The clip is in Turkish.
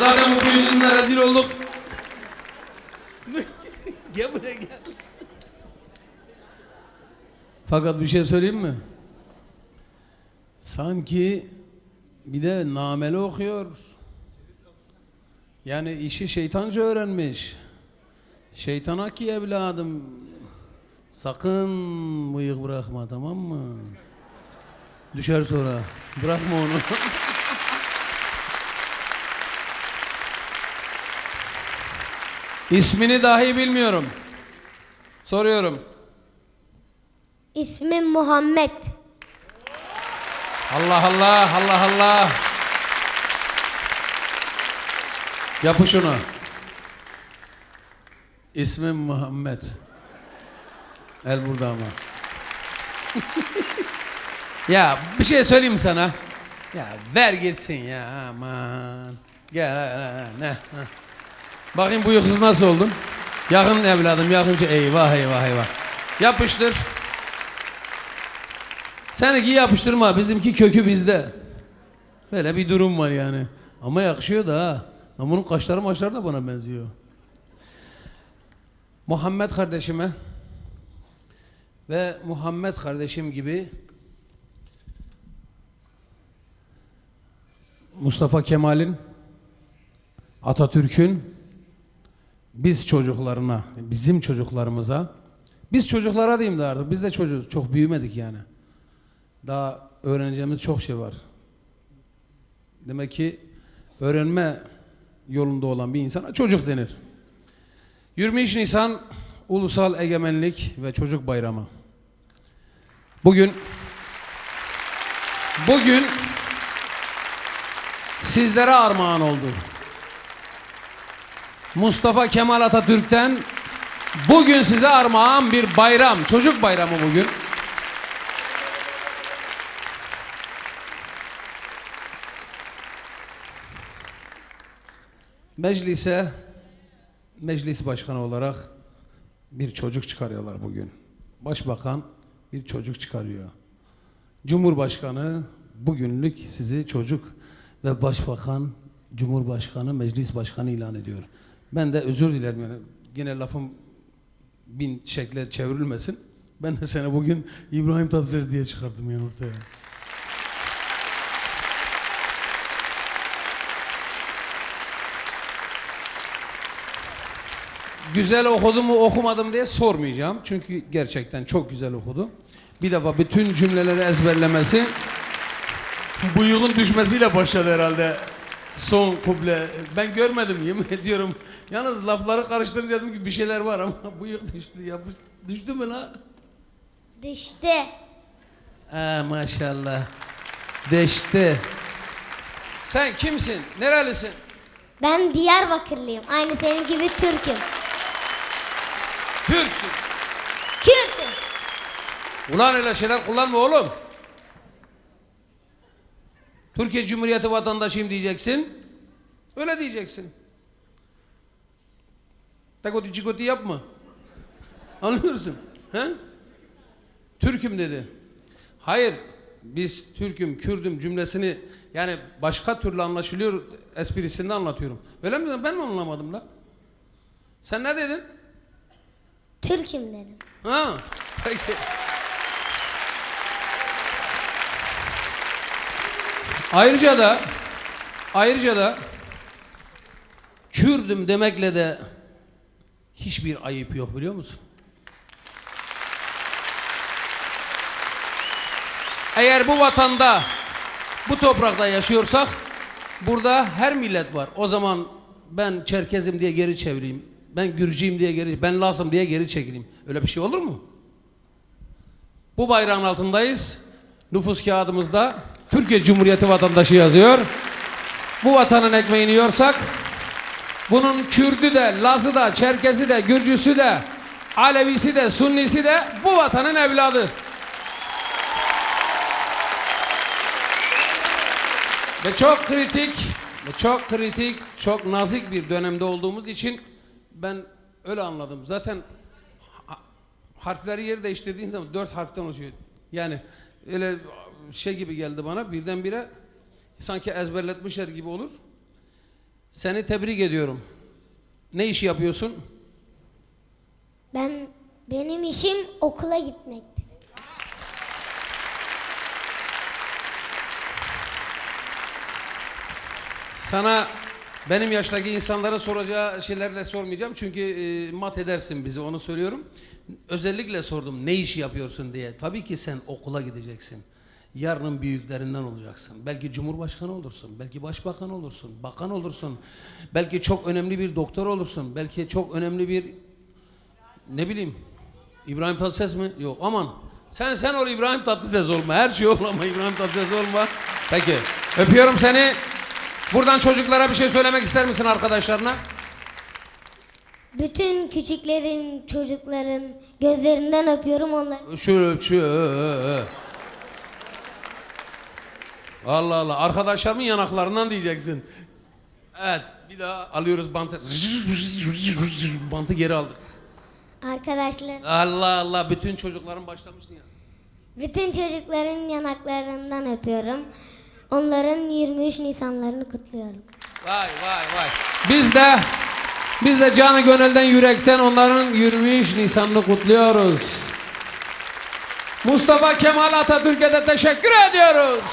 Zaten bu yüzünden rezil olduk. gel buraya gel. Fakat bir şey söyleyeyim mi? Sanki bir de nameli okuyor. Yani işi şeytanca öğrenmiş. Şeytana ki evladım sakın bıyık bırakma tamam mı? Düşer sonra. Bırakma onu. İsmini dahi bilmiyorum. Soruyorum. İsmim Muhammed. Allah Allah Allah Allah. Yapı şunu. İsmim Muhammed. El burada ama. ya bir şey söyleyeyim sana? Ya ver gitsin ya aman. Gel ne? Bakayım bu yuksuz nasıl oldun? Yakın evladım yakın. Eyvah eyvah eyvah. Yapıştır. Seninki yapıştırma bizimki kökü bizde. Böyle bir durum var yani. Ama yakışıyor da ha. Bunun kaşları maçları da bana benziyor. Muhammed kardeşime ve Muhammed kardeşim gibi Mustafa Kemal'in Atatürk'ün biz çocuklarına, bizim çocuklarımıza biz çocuklara diyeyim de artık biz de çocuk çok büyümedik yani. Daha öğreneceğimiz çok şey var. Demek ki öğrenme yolunda olan bir insana çocuk denir. 23 Nisan Ulusal Egemenlik ve Çocuk Bayramı. Bugün bugün sizlere armağan oldu. Mustafa Kemal Atatürk'ten bugün size armağan bir bayram, çocuk bayramı bugün. Meclise meclis başkanı olarak bir çocuk çıkarıyorlar bugün. Başbakan bir çocuk çıkarıyor. Cumhurbaşkanı bugünlük sizi çocuk ve başbakan, cumhurbaşkanı, meclis başkanı ilan ediyor. Ben de özür dilerim yani yine lafım bin şekle çevrilmesin. Ben de seni bugün İbrahim Tatlıses diye çıkarttım yani ortaya. Güzel okudu mu okumadım diye sormayacağım. Çünkü gerçekten çok güzel okudu. Bir defa bütün cümleleri ezberlemesi bıyığın düşmesiyle başladı herhalde. Son kuple. Ben görmedim yemin ediyorum. Yalnız lafları karıştırınca dedim ki bir şeyler var ama bıyık düştü. Yapış, düştü mü la? Düştü. Ha maşallah. Deşti. Sen kimsin? Nerelisin? Ben Diyarbakırlıyım. Aynı senin gibi Türk'üm. Türksün. Kürt'üm. Ulan öyle şeyler kullanma oğlum. Türkiye Cumhuriyeti vatandaşıyım diyeceksin. Öyle diyeceksin. Takoti çikoti yapma. Anlıyorsun. He? Türk'üm dedi. Hayır. Biz Türk'üm, Kürd'üm cümlesini yani başka türlü anlaşılıyor esprisinde anlatıyorum. Öyle mi dedin? Ben mi anlamadım la? Sen ne dedin? Türk'üm dedim. Ha. Peki. Ayrıca da ayrıca da Kürdüm demekle de hiçbir ayıp yok biliyor musun? Eğer bu vatanda bu toprakta yaşıyorsak burada her millet var. O zaman ben Çerkezim diye geri çevireyim. Ben Gürcüyüm diye geri, ben Lazım diye geri çekileyim. Öyle bir şey olur mu? Bu bayrağın altındayız. Nüfus kağıdımızda Türkiye Cumhuriyeti vatandaşı yazıyor. Bu vatanın ekmeğini yiyorsak bunun Kürdü de, Lazı da, Çerkezi de, Gürcüsü de, Alevisi de, Sunnisi de bu vatanın evladı. Ve çok kritik, çok kritik, çok nazik bir dönemde olduğumuz için ben öyle anladım. Zaten ha- harfleri yer değiştirdiğin zaman dört harften oluşuyor. Yani öyle şey gibi geldi bana birdenbire sanki ezberletmişler gibi olur. Seni tebrik ediyorum. Ne işi yapıyorsun? Ben benim işim okula gitmektir. Sana benim yaştaki insanlara soracağı şeylerle sormayacağım. Çünkü e, mat edersin bizi onu söylüyorum. Özellikle sordum ne işi yapıyorsun diye. Tabii ki sen okula gideceksin. Yarının büyüklerinden olacaksın. Belki cumhurbaşkanı olursun. Belki başbakan olursun. Bakan olursun. Belki çok önemli bir doktor olursun. Belki çok önemli bir ne bileyim İbrahim Tatlıses mi? Yok aman. Sen sen ol İbrahim Tatlıses olma. Her şey ol ama İbrahim Tatlıses olma. Peki. Öpüyorum seni. Buradan çocuklara bir şey söylemek ister misin arkadaşlarına? Bütün küçüklerin, çocukların gözlerinden öpüyorum onları. Şöyle şöyle. Allah Allah. Arkadaşlarımın yanaklarından diyeceksin. Evet. Bir daha alıyoruz bantı. Bantı geri aldık. Arkadaşlar, Allah Allah. Bütün çocukların başlamıştı ya. bütün çocukların yanaklarından öpüyorum. Onların 23 Nisanlarını kutluyorum. Vay vay vay. Biz de biz de canı gönülden yürekten onların 23 Nisan'ını kutluyoruz. Mustafa Kemal Atatürk'e de teşekkür ediyoruz.